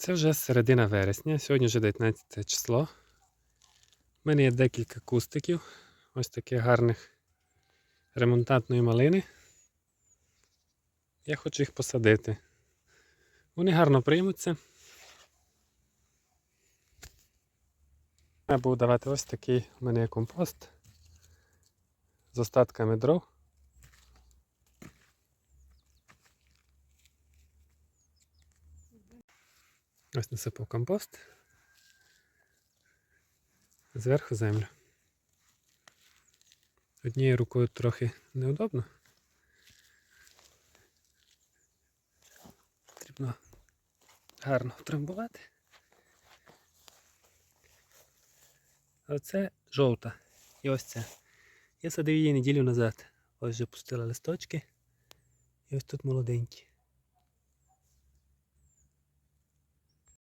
Це вже середина вересня, сьогодні вже 19 число. У мене є декілька кустиків, ось таких гарних ремонтантної малини. Я хочу їх посадити. Вони гарно приймуться. Я буду давати ось такий у мене є компост з остатками дров. Ось насипав компост. Зверху землю. Однією рукою трохи неудобно. Потрібно гарно втрамбувати. А Оце жовта. І ось це. Я садив її неділю назад. Ось вже пустила листочки. І ось тут молоденькі.